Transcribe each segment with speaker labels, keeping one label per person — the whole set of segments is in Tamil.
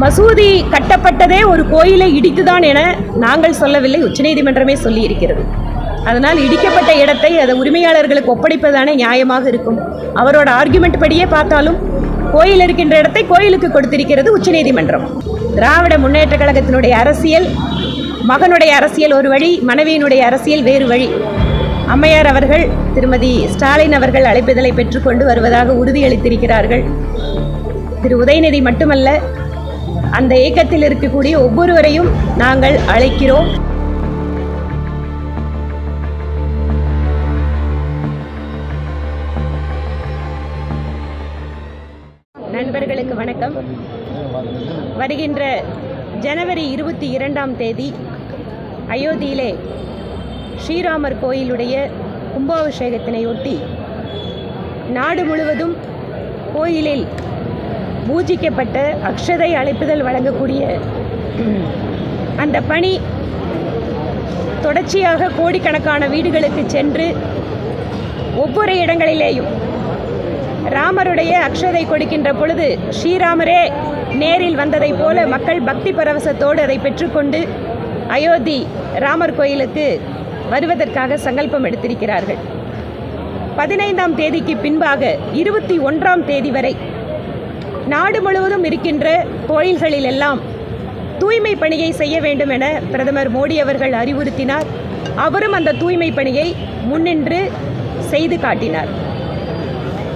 Speaker 1: மசூதி கட்டப்பட்டதே ஒரு கோயிலை இடித்துதான் என நாங்கள் சொல்லவில்லை உச்சநீதிமன்றமே சொல்லியிருக்கிறது. அதனால் இடிக்கப்பட்ட இடத்தை அது உரிமையாளர்களுக்கு ஒப்படைப்பதானே நியாயமாக இருக்கும். அவரோட ஆர்குமெண்ட் படியே பார்த்தாலும் கோயில் இருக்கின்ற இடத்தை கோயிலுக்கு கொடுத்திருக்கிறது உச்சநீதிமன்றம் திராவிட முன்னேற்ற கழகத்தினுடைய அரசியல் மகனுடைய அரசியல் ஒரு வழி மனைவியினுடைய அரசியல் வேறு வழி. அம்மையார் அவர்கள் திருமதி ஸ்டாலின் அவர்கள் அழைப்பிதழை பெற்றுக்கொண்டு வருவதாக உறுதியளித்திருக்கிறார்கள். திரு உதயநிதி மட்டுமல்ல அந்த இயக்கத்தில் இருக்கக்கூடிய ஒவ்வொருவரையும் நாங்கள் அழைக்கிறோம். நண்பர்களுக்கு வணக்கம். வருகின்ற ஜனவரி இருபத்தி இரண்டாம் தேதி அயோத்தியிலே ஸ்ரீராமர் கோயிலுடைய கும்பாபிஷேகத்தினையொட்டி நாடு முழுவதும் கோயிலில் பூஜிக்கப்பட்ட அக்ஷதை அழைப்புதல் வழங்கக்கூடிய அந்த பணி தொடர்ச்சியாக கோடிக்கணக்கான வீடுகளுக்கு சென்று ஒவ்வொரு இடங்களிலேயும் ராமருடைய அக்ஷதை கொடுக்கின்ற பொழுது ஸ்ரீராமரே நேரில் வந்ததைப் போல மக்கள் பக்தி பரவசத்தோடு அதை பெற்றுக்கொண்டு அயோத்தி ராமர் கோயிலுக்கு வருவதற்காக சங்கல்பம் எடுத்திருக்கிறார்கள். பதினைந்தாம் தேதிக்கு பின்பாக இருபத்தி ஒன்றாம் தேதி வரை நாடு முழுவதும் இருக்கின்ற கோயில்களில் எல்லாம் தூய்மை பணியை செய்ய வேண்டும் என பிரதமர் மோடி அவர்கள் அறிவுறுத்தினார். அவரும் அந்த தூய்மை பணியை முன்னின்று செய்து காட்டினார்.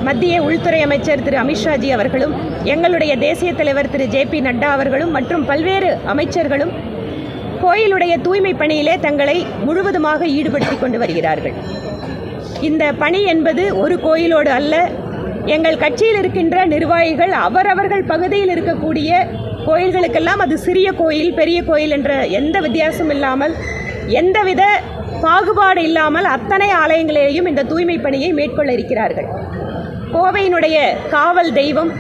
Speaker 1: மத்திய உள்துறை அமைச்சர் திரு அமித்ஷாஜி அவர்களும் எங்களுடைய தேசிய தலைவர் திரு ஜே பி நட்டா அவர்களும் மற்றும் பல்வேறு அமைச்சர்களும் கோயிலுடைய தூய்மை பணியிலே தங்களை முழுவதுமாக ஈடுபடுத்தி கொண்டு வருகிறார்கள். இந்த பணி என்பது ஒரு கோயிலோடு அல்ல எங்கள் கட்சியில் இருக்கின்ற நிர்வாகிகள் அவரவர்கள் பகுதியில் இருக்கக்கூடிய கோயில்களுக்கெல்லாம் அது சிறிய கோயில் பெரிய கோயில் என்ற எந்த வித்தியாசம் இல்லாமல் எந்தவித பாகுபாடு இல்லாமல் அத்தனை ஆலயங்களையும் இந்த தூய்மை பணியை மேற்கொள்ள இருக்கிறார்கள். கோவையினுடைய காவல் தெய்வம்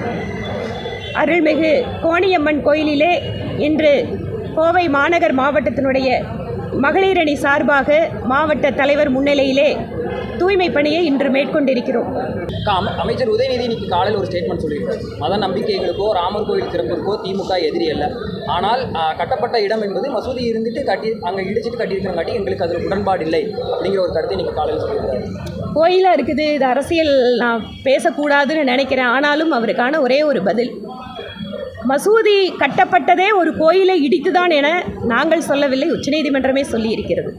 Speaker 1: அருள்மிகு கோணியம்மன் கோயிலிலே இன்று கோவை மாநகர் மாவட்டத்தினுடைய மகளிரணி சார்பாக மாவட்ட தலைவர் முன்னிலையிலே தூய்மை பணியை இன்று மேற்கொண்டிருக்கிறோம்.
Speaker 2: அமைச்சர் உதயநிதி இன்னைக்கு காலையில் ஒரு ஸ்டேட்மெண்ட் சொல்லியிருக்காரு. மத நம்பிக்கைகளுக்கோ ராமர் கோயில் திறப்பிற்கோ திமுக எதிரி அல்ல. ஆனால் கட்டப்பட்ட இடம் என்பது மசூதி இருந்துட்டு கட்டி அங்கே இடிச்சிட்டு கட்டியிருக்கிறங்காட்டி எங்களுக்கு அதில் உடன்பாடு இல்லை அப்படிங்கிற ஒரு கருத்தை இன்னைக்கு காலையில் சொல்லியிருக்காரு.
Speaker 1: கோயிலாக இருக்குது இது அரசியல் நான் பேசக்கூடாதுன்னு நினைக்கிறேன். ஆனாலும் அவருக்கான ஒரே ஒரு பதில். மசூதி கட்டப்பட்டதே ஒரு கோயிலை இடித்துதான் என நாங்கள் சொல்லவில்லை உச்சநீதிமன்றமே சொல்லி இருக்கிறது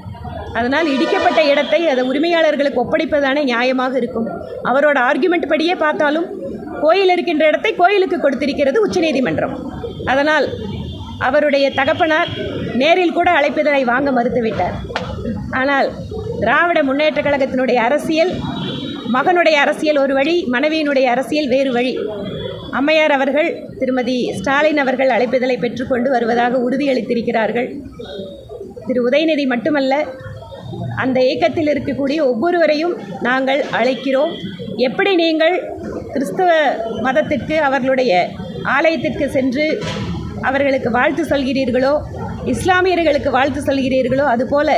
Speaker 1: அதனால் இடிக்கப்பட்ட இடத்தை அதை உரிமையாளர்களுக்கு ஒப்படைப்பதானே நியாயமாக இருக்கும். அவரோட ஆர்குமெண்ட் படியே பார்த்தாலும் கோயில் இருக்கின்ற இடத்தை கோயிலுக்கு கொடுத்திருக்கிறது உச்சநீதிமன்றம் அதனால் அவருடைய தகப்பனார் நேரில் கூட அழைப்பிதழை வாங்க மறுத்துவிட்டார். ஆனால் திராவிட முன்னேற்ற கழகத்தினுடைய அரசியல் மகனுடைய அரசியல் ஒரு வழி மனைவியினுடைய அரசியல் வேறு வழி. அம்மையார் அவர்கள் திருமதி ஸ்டாலின் அவர்கள் அழைப்பிதழை பெற்றுக்கொண்டு வருவதாக உறுதியளித்திருக்கிறார்கள். திரு உதயநிதி மட்டுமல்ல அந்த இயக்கத்தில் இருக்கக்கூடிய ஒவ்வொருவரையும் நாங்கள் அழைக்கிறோம். எப்படி நீங்கள் கிறிஸ்தவ மதத்திற்கு அவர்களுடைய ஆலயத்திற்கு சென்று அவர்களுக்கு வாழ்த்து சொல்கிறீர்களோ இஸ்லாமியர்களுக்கு வாழ்த்து சொல்கிறீர்களோ அதுபோல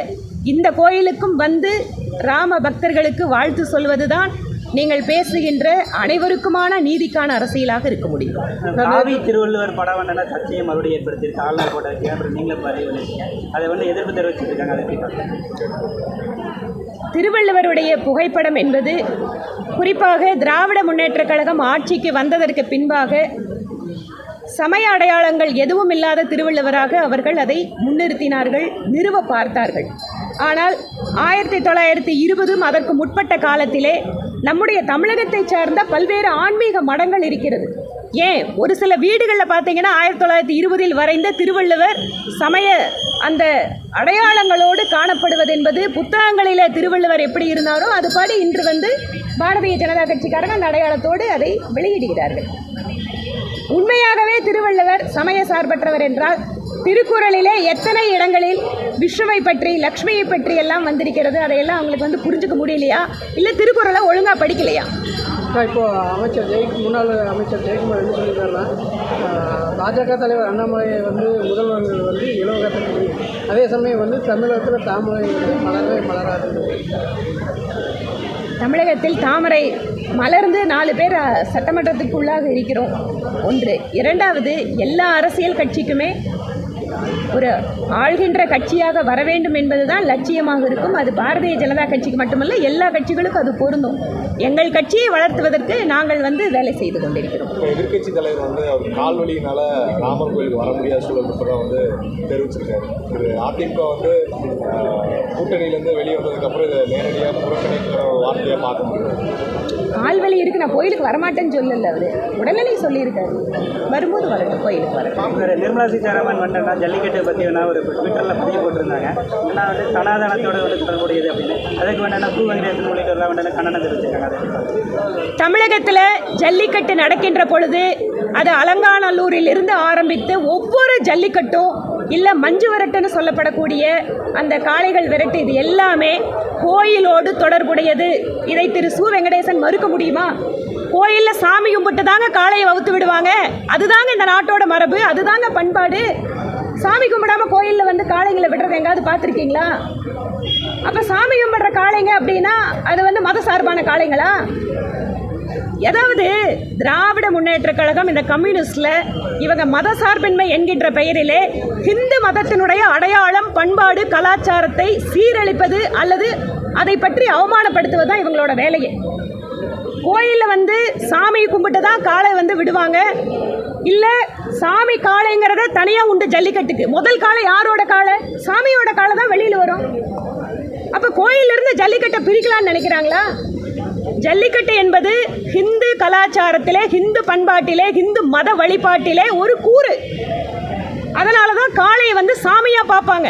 Speaker 1: இந்த கோயிலுக்கும் வந்து ராம பக்தர்களுக்கு வாழ்த்து சொல்வதுதான் நீங்கள் பேசுகின்ற அனைவருக்குமான நீதிக்கான அரசியலாக இருக்க முடியும்.
Speaker 3: காவி திருவள்ளுவர் படம் வந்து சர்ச்சையை மறுபடியும் ஏற்படுத்தியிருக்கு? ஆள்நாள் போட்ட வச்சு அப்புறம் நீங்களும் பதிவு அதை வந்து எதிர்ப்பு தெரிவிச்சிட்டு இருக்காங்க அதை?
Speaker 1: திருவள்ளுவருடைய புகைப்படம் என்பது குறிப்பாக திராவிட முன்னேற்றக் கழகம் ஆட்சிக்கு வந்ததற்கு பின்பாக சமய அடையாளங்கள் எதுவும் இல்லாத திருவள்ளுவராக அவர்கள் அதை முன்னிறுத்தினார்கள் நிறுவ பார்த்தார்கள். ஆனால் ஆயிரத்தி தொள்ளாயிரத்தி இருபதும் அதற்கு முற்பட்ட காலத்திலே நம்முடைய தமிழகத்தைச் சார்ந்த பல்வேறு ஆன்மீக மடங்கள் இருக்கிறது. ஏன்? ஒரு சில வீடுகளில் பார்த்தீங்கன்னா ஆயிரத்தி தொள்ளாயிரத்தி இருபதில் வரைந்த திருவள்ளுவர் சமய அந்த அடையாளங்களோடு காணப்படுவது என்பது புத்தகங்களில் திருவள்ளுவர் எப்படி இருந்தாரோ அதுபடி இன்று வந்து பாரதிய ஜனதா கட்சிக்காரங்க அந்த அடையாளத்தோடு அதை வெளியிடுகிறார்கள். உண்மையாகவே திருவள்ளுவர் சமய சார்பற்றவர் என்றால் திருக்குறளிலே எத்தனை இடங்களில் விஷ்ணுவை பற்றி லக்ஷ்மியை பற்றி எல்லாம் வந்திருக்கிறது? அதையெல்லாம் அவங்களுக்கு வந்து புரிஞ்சுக்க முடியலையா? இல்லை திருக்குறளை ஒழுங்காக படிக்கலையா?
Speaker 4: அக்கா, இப்போ அமைச்சர் ஜெய் முன்னாள் அமைச்சர் ஜெயக்குமார் என்ன சொல்லியிருக்காருன்னா பாஜக தலைவர் அண்ணாமலை வந்து முதல்வர் வந்து இலவகத்தை அதே சமயம் வந்து தமிழகத்தில் தாமரை வந்து மலரவே மலராது.
Speaker 1: தமிழகத்தில் தாமரை மலர்ந்து நாலு பேர் சட்டமன்றத்துக்குள்ளாக இருக்கிறோம். ஒன்று இரண்டாவது எல்லா அரசியல் கட்சிக்குமே ஒரு ஆள்கின்ற கட்சியாக வர வேண்டும் என்பதுதான் லட்சியமாக இருக்கும். அது பாரதிய ஜனதா கட்சிக்கு மட்டுமல்ல எல்லா கட்சிகளுக்கும் அது பொருந்தும். எங்கள் கட்சியை வளர்த்துவதற்கு நாங்கள் வந்து வேலை செய்து கொண்டிருக்கிறோம்.
Speaker 5: எதிர்கட்சி தலைவர் வந்து அவர் கால்வழியினால ராமர் கோயிலுக்கு வர முடியாத சூழல் இருப்பதாக வந்து தெரிவிச்சிருக்காரு. திரு அதிமுக வந்து கூட்டணியிலேருந்து வெளியே வந்ததுக்கப்புறம் இதை நேரடியாக புறக்கணிக்கிற வார்த்தையாக பார்க்க முடியும்
Speaker 1: ஆள்வலி இருக்கு நான் கோயிலுக்கு வரமாட்டேன்னு சொல்லல அவரு. உடனே சொல்லியிருக்காரு. வரும்போது வரட்டும் கோயிலுக்கு வரட்டும்.
Speaker 3: நிர்மலா சீதாராமன் வந்துட்டா ஜல்லிக்கட்டு பற்றி வேணா ஒரு ட்விட்டரில் பதிவு போட்டிருந்தாங்க. ஏன்னா வந்து சனாதனத்தோட வந்து தொடர்புடையது அப்படின்னு. அதுக்கு வேண்டாம் பூ வெங்கடேசன் உள்ளிட்டவர்கள் வேண்டாம் கண்டனம் தெரிவிச்சிருக்காங்க?
Speaker 1: தமிழகத்தில் ஜல்லிக்கட்டு நடக்கின்ற பொழுது அது அலங்காநல்லூரில் இருந்து ஆரம்பித்து ஒவ்வொரு ஜல்லிக்கட்டும் இல்லை மஞ்சு விரட்டுன்னு சொல்லப்படக்கூடிய அந்த காளைகள் விரட்டு இது எல்லாமே கோயிலோடு தொடர்புடையது. இதை திரு சு வெங்கடேசன் மறுக்க முடியுமா? கோயிலில் சாமி கும்பிட்டு தாங்க காளையை வகுத்து விடுவாங்க. அதுதாங்க இந்த நாட்டோட மரபு அதுதாங்க பண்பாடு. சாமி கும்பிடாம கோயிலில் வந்து காளைங்களை விடுறது எங்காவது பார்த்துருக்கீங்களா? அப்போ சாமி கும்பிடுற காளைங்க அப்படின்னா அது வந்து மத சார்பான காளைங்களா? ஏதாவது திராவிட முன்னேற்ற கழகம் இந்த கம்யூனிஸ்டில் இவங்க மத சார்பின்மை என்கின்ற பெயரிலே ஹிந்து மதத்தினுடைய அடையாளம் பண்பாடு கலாச்சாரத்தை சீரழிப்பது அல்லது அதை பற்றி அவமானப்படுத்துவது தான் இவங்களோட வேலையே. கோயிலில் வந்து சாமி கும்பிட்டு தான் காளை வந்து விடுவாங்க. இல்லை சாமி காளைங்கிறத தனியாக உண்டு ஜல்லிக்கட்டுக்கு. முதல் காளை யாரோட காலை சாமியோட காளை தான் வெளியில் வரும். அப்போ கோயிலிருந்து ஜல்லிக்கட்டை பிரிக்கலான்னு நினைக்கிறாங்களா? ஜல்லிக்கட்டு என்பது ஹிந்து கலாச்சாரத்திலே ஹிந்து பண்பாட்டிலே ஹிந்து மத வழிபாட்டிலே ஒரு கூறு. அதனால தான் காளையை வந்து சாமியாக பார்ப்பாங்க.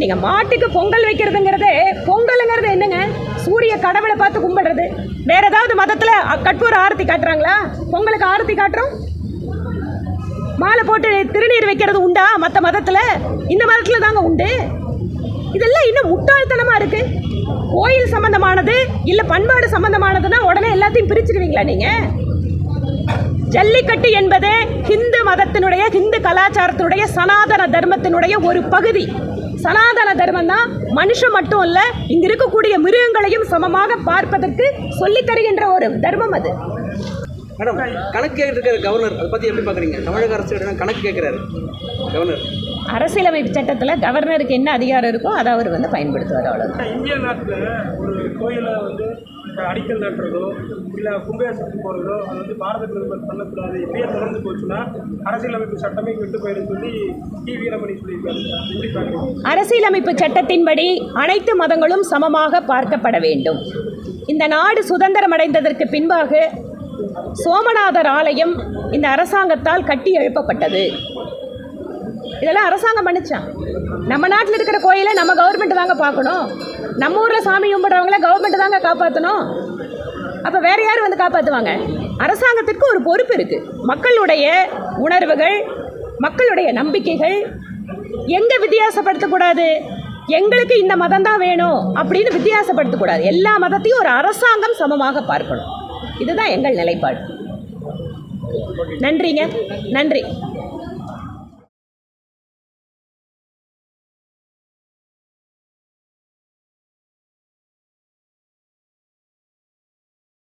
Speaker 1: நீங்கள் மாட்டுக்கு பொங்கல் வைக்கிறதுங்கிறதே பொங்கலுங்கிறது என்னங்க? சூரிய கடவுளை பார்த்து கும்பிடுறது. வேற ஏதாவது மதத்தில் கற்பூர ஆரத்தி காட்டுறாங்களா? பொங்கலுக்கு ஆரத்தி காட்டுறோம். மாலை போட்டு திருநீர் வைக்கிறது உண்டா மற்ற மதத்தில்? இந்த மதத்தில் தாங்க உண்டு. இதெல்லாம் இன்னும் முட்டாள்தனமா இருக்கு? கோயில் சம்பந்தமானது இல்ல பண்பாடு சம்பந்தமானதுன்னா உடனே எல்லாத்தையும் பிரிச்சிருவீங்களா நீங்க? ஜல்லிக்கட்டு என்பது ஹிந்து மதத்தினுடைய ஹிந்து கலாச்சாரத்தினுடைய சனாதன தர்மத்தினுடைய ஒரு பகுதி. சனாதன தர்மம் தான் மனுஷன் மட்டும் இல்ல இங்க இருக்கக்கூடிய மிருகங்களையும் சமமாக பார்ப்பதற்கு சொல்லி தருகின்ற ஒரு தர்மம் அது.
Speaker 6: மேடம் கணக்கு கேட்கிற கவர்னர். அதை பற்றி எப்படி பார்க்குறீங்க தமிழக அரசு கணக்கு கேட்குறாரு கவர்னர்.
Speaker 1: அரசியலமைப்பு சட்டத்தில் கவர்னருக்கு என்ன அதிகாரம் இருக்கோ அதை அவர் வந்து பயன்படுத்துவார் அவ்வளோ
Speaker 7: இந்திய நாட்டில் ஒரு கோயிலை வந்து அடிக்கல் நட்டுறதோ இல்லை கும்பேசத்துக்கு போகிறதோ அது வந்து பாரத பிரதமர் பண்ணக்கூடாது. இப்படியே தொடர்ந்து போச்சுன்னா அரசியலமைப்பு சட்டமே விட்டு போயிடும் சொல்லி டி. வீரமணி சொல்லியிருக்காரு.
Speaker 1: அரசியலமைப்பு சட்டத்தின்படி அனைத்து மதங்களும் சமமாக பார்க்கப்பட வேண்டும். இந்த நாடு சுதந்திரம் அடைந்ததற்கு பின்பாக சோமநாதர் ஆலயம் இந்த அரசாங்கத்தால் கட்டி எழுப்பப்பட்டது. இதெல்லாம் அரசாங்கம் பண்ணிச்சான் நம்ம நாட்டில் இருக்கிற கோயிலை நம்ம கவர்மெண்ட் தாங்க பார்க்கணும். நம்ம ஊரில் சாமி கும்பிட்றவங்கள கவர்மெண்ட் தாங்க காப்பாற்றணும் அப்போ வேறு யார் வந்து காப்பாற்றுவாங்க அரசாங்கத்திற்கு ஒரு பொறுப்பு இருக்குது மக்களுடைய உணர்வுகள் மக்களுடைய நம்பிக்கைகள் எங்கே வித்தியாசப்படுத்தக்கூடாது? எங்களுக்கு இந்த மதம் தான் வேணும் அப்படின்னு வித்தியாசப்படுத்தக்கூடாது. எல்லா மதத்தையும் ஒரு அரசாங்கம் சமமாக பார்க்கணும். இதுதான் எங்கள் நிலைப்பாடு. நன்றிங்க. நன்றி.